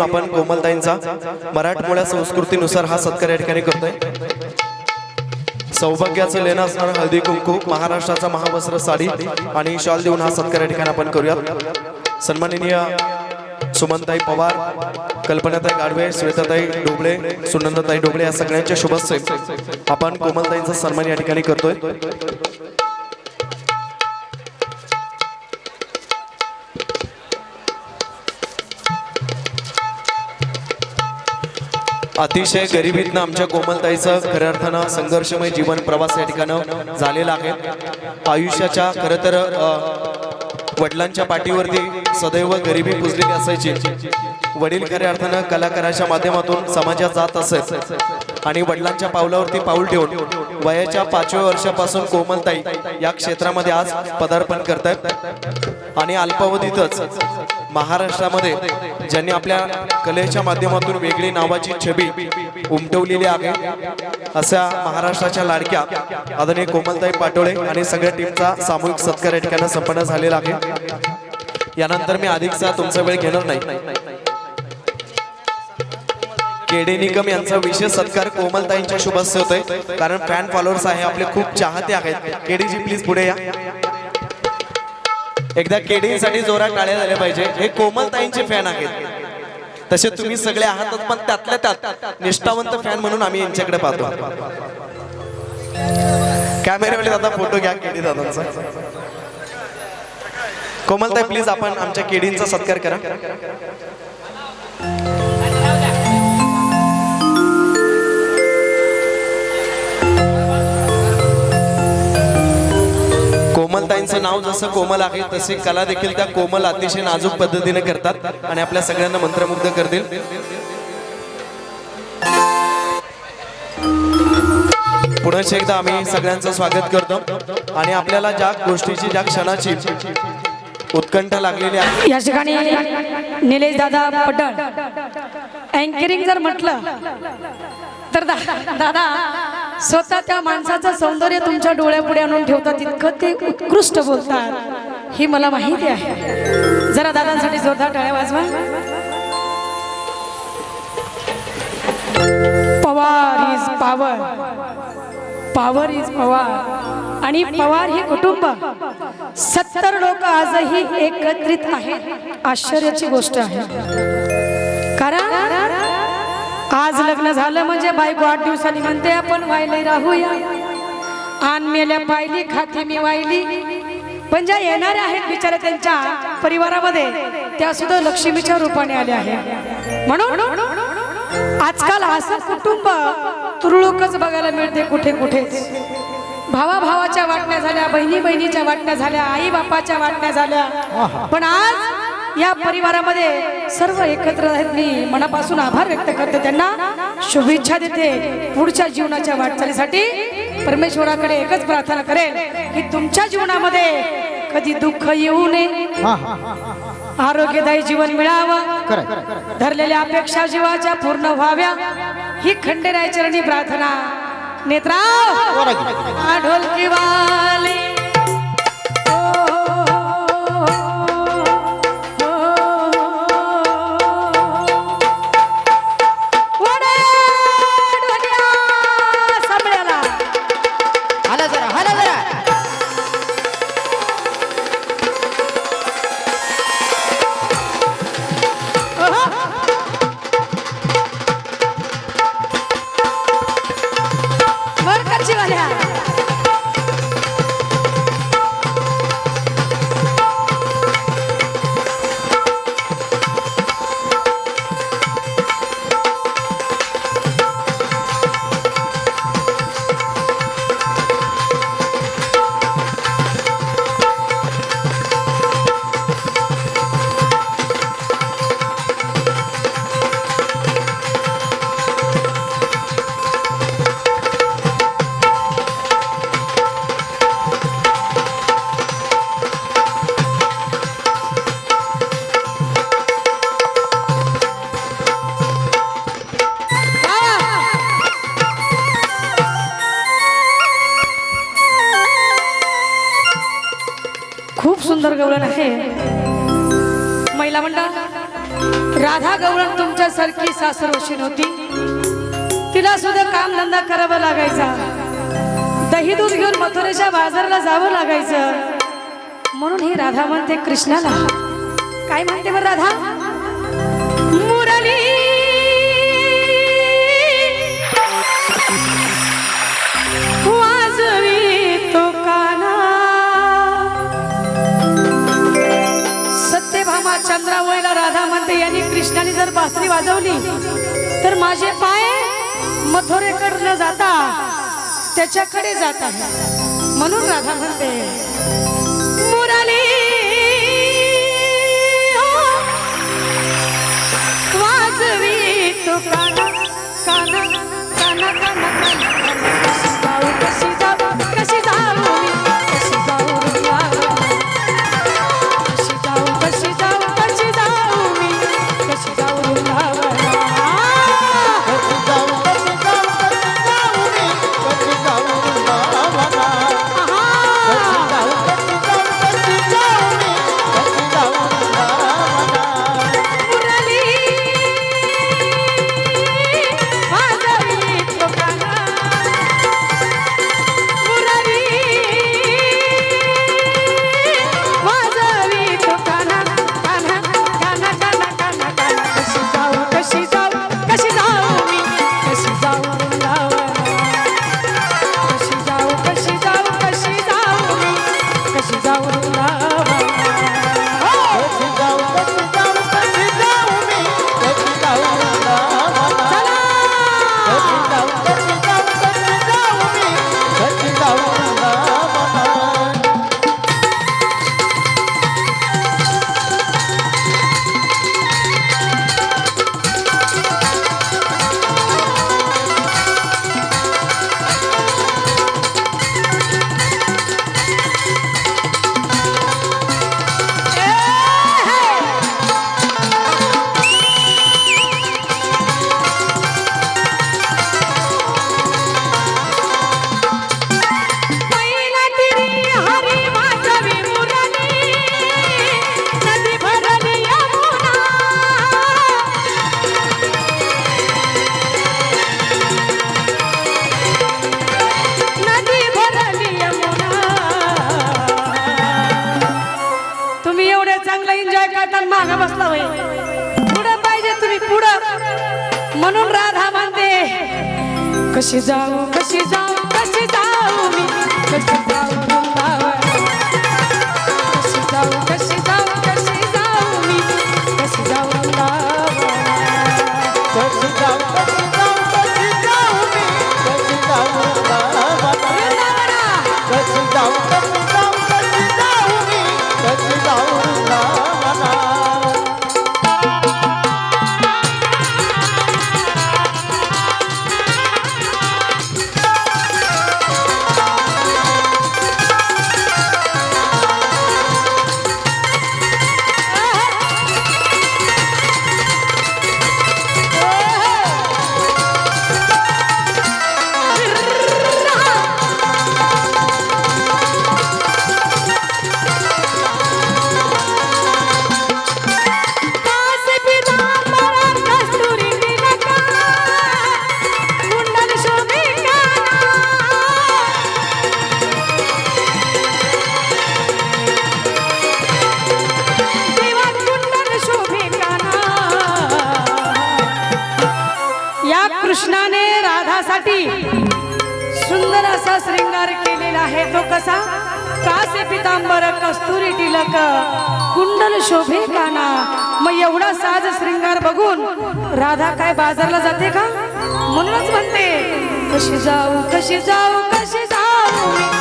आपण कोमलताईंचा मराठमोळ्या संस्कृतीनुसार हा सत्कार या ठिकाणी करतोय. सौभाग्याचं लेणं असणार हळदी कुंकू महाराष्ट्राचा महावस्त्र साडी आणि शाल देऊन हा सत्कार या ठिकाणी आपण करूयात. सन्माननीय सुमनताई पवार कल्पनाताई गाडवे श्वेताताई डोबळे सुनंदताई डोबळे या सगळ्यांच्या शुभेच्छा आपण कोमलताईंचा सन्मान या ठिकाणी करतोय. अतिशय गरिबीतनं आमच्या कोमलताईचं खऱ्या अर्थानं संघर्षमय जीवन प्रवास या ठिकाणं झालेला आहे. आयुष्याच्या खरं तर वडिलांच्या पाठीवरती सदैव गरिबी पुजलेली असायची. वडील खऱ्या अर्थानं कलाकाराच्या माध्यमातून समाजात जात असत आणि वडिलांच्या पावलावरती पाऊल ठेवून वयाच्या पाचव्या वर्षापासून कोमलताई या क्षेत्रामध्ये आज पदार्पण करतायत. आणि अल्पावधीतच महाराष्ट्रामध्ये ज्यांनी आपल्या कलेच्या माध्यमातून वेगळी नावाची छबी उमटवलेली आहे अशा महाराष्ट्राच्या लाडक्या आदरणीय कोमलताई पाटोळे आणि सगळ्या टीमचा सामूहिक सत्कार या ठिकाणी संपन्न झालेला आहे. यानंतर मी अधिकचा तुमचा वेळ घेणार नाही. केडे निकम यांचा विशेष सत्कार कोमलताईंच्या शुभस्य होतोय. कारण फॅन फॉलोअर्स आहे आपले खूप चाहते आहेत. केडीजी प्लीज पुढे या. एकदा केडीसाठी जोरात टाळ्या झाल्या पाहिजे. हे कोमलताईंचे फॅन आहेत. तसे तुम्ही सगळे आहातच पण त्यातल्या त्यात निष्ठावंत फॅन म्हणून आम्ही यांच्याकडे पाहतो. कॅमेऱ्यामध्ये दादा फोटो घ्या केडी दादांचा. कोमलताई प्लीज आपण आमच्या केडींचा सत्कार करा. कोमलताईंचं नाव जसं कोमल आहे तसे कला देखील त्या कोमल अतिशय नाजूक पद्धतीने करतात आणि आपल्या सगळ्यांना मंत्रमुग्ध करतील. पुन्हा एकदा आम्ही सगळ्यांचं स्वागत करतो आणि आपल्याला ज्या गोष्टीची ज्या क्षणाची उत्कंठा लागलेली आहे. या ठिकाणी निलेश दादा पटण. अँकरिंग जर म्हटलं तर दादा स्वतः त्या माणसाचं सौंदर्य तुमच्या डोळ्यापुढे आणून ठेवतात इतकं ते उत्कृष्ट बोलतात. ही मला माहिती आहे. जरा दादांसाठी जोरदार टाळ्या वाजवा. Pawar is power power is Pawar आणि पवार हे कुटुंब. सत्तर लोक आजही एकत्रित आहेत. आश्चर्याची गोष्ट आहे. आज लग्न झालं म्हणजे बायको आठ दिवसांनी म्हणते आपण वायले राहूया. आण मेल्या पाहिली खाती मी वाहिली पण ज्या येणाऱ्या आहेत बिचाऱ्या त्यांच्या परिवारामध्ये त्या सुद्धा लक्ष्मीच्या रूपाने आल्या आहेत. म्हणून आजकाल असं कुटुंब तुरळकच बघायला मिळते कुठे कुठेच. भावा भावाच्या वाटण्या झाल्या बहिणी बहिणीच्या वाटण्या झाल्या आई बापाच्या वाटण्या झाल्या. पण आज या परिवारामध्ये सर्व एकत्र आहेत. मी मनापासून आभार व्यक्त करते त्यांना. शुभेच्छा देते पुढच्या जीवनाच्या वाटचालीसाठी. परमेश्वराकडे एकच प्रार्थना करेल की तुमच्या जीवनामध्ये कधी दुःख येऊ नये. आरोग्यदायी जीवन मिळावं. धरलेल्या अपेक्षा जीवाच्या पूर्ण व्हाव्या. ही खंडेराय चरणी प्रार्थना. नेत्राव! ढोलकी वाले. महिला मंडळ राधा गवळण तुमच्यासारखी वशीन होती. तिला सुद्धा काम धंदा करावा लागायचा. दही दूध घेऊन मथुरेच्या बाजारला जावं लागायचं. म्हणून ही राधा म्हणते कृष्णाला. काय म्हणते बरं राधा? सत्यभामा राधा म्हणते यांनी कृष्णाने जर बासरी वाजवली तर माझे पाय मथुरेकडे न जाता त्याच्याकडे जात आहे म्हणून राधा म्हणते मुरली वाजवी तू काना काना काना काना काना चांगलं मागा बसला होय. पुढं पाहिजे तुम्ही पुढं. म्हणून राधा म्हणते कशी जाऊ कशी जाऊ कशी जाऊ मी? कशी कृष्णाने राधासाठी सुंदर असा श्रृंगार केलेला आहे. तो कसा? कासे पितांबर कस्तुरी टिलक कुंडल शोभे काना? मग एवढा साज श्रृंगार बघून राधा काय बाजारला जाते का? म्हणूनच म्हणते कशी जाऊ कशी जाऊ कशी जाऊ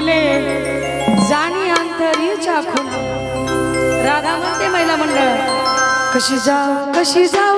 मेले जाणी अंतरीच्या खून राधा म्हणते महिला मंडळ. कशी जाऊ कशी जाऊ?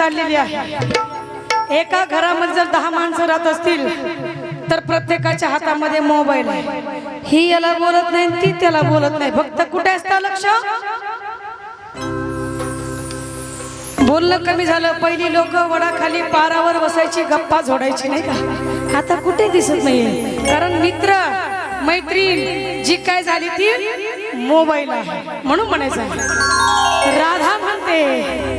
चाललेली आहे. एका घरामध्ये जर दहा माणसं राहत असतील तर प्रत्येकाच्या हातामध्ये मोबाईल आहे. ही याला बोलत नाही ती त्याला बोलत नाही. फक्त कुठे असतं लक्ष? बोलणं कमी झालं पहिली लोक वडाखाली पारावर बसायची गप्पा झोडायची नाही का? आता कुठे दिसत नाहीये. कारण मित्र मैत्रीण जी काय झाली ती मोबाईल आहे. म्हणून म्हणायचं आहे. राधा म्हणते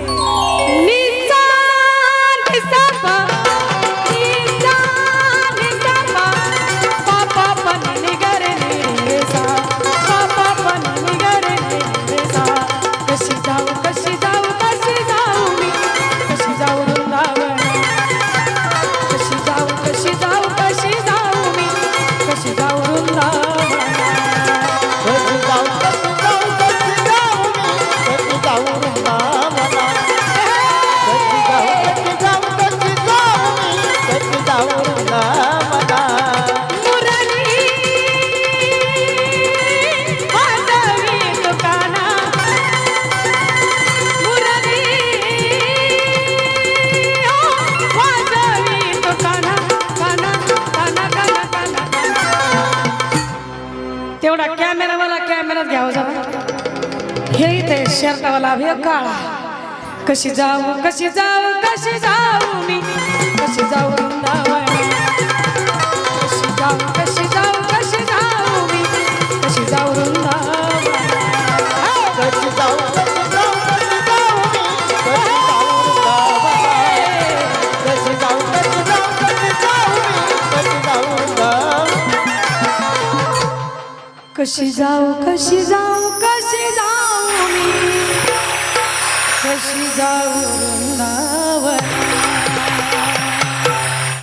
शर्टावाला हे हो काळा. कशी जाऊ कशी जाऊ कशी जाऊ मी? कशी जाऊ वृंदावन? कशी जाऊ कशी जाऊ कशी जाऊ मी? कशी जाऊ वृंदावन? कशी जाऊ कशी जाऊ कशी जाऊ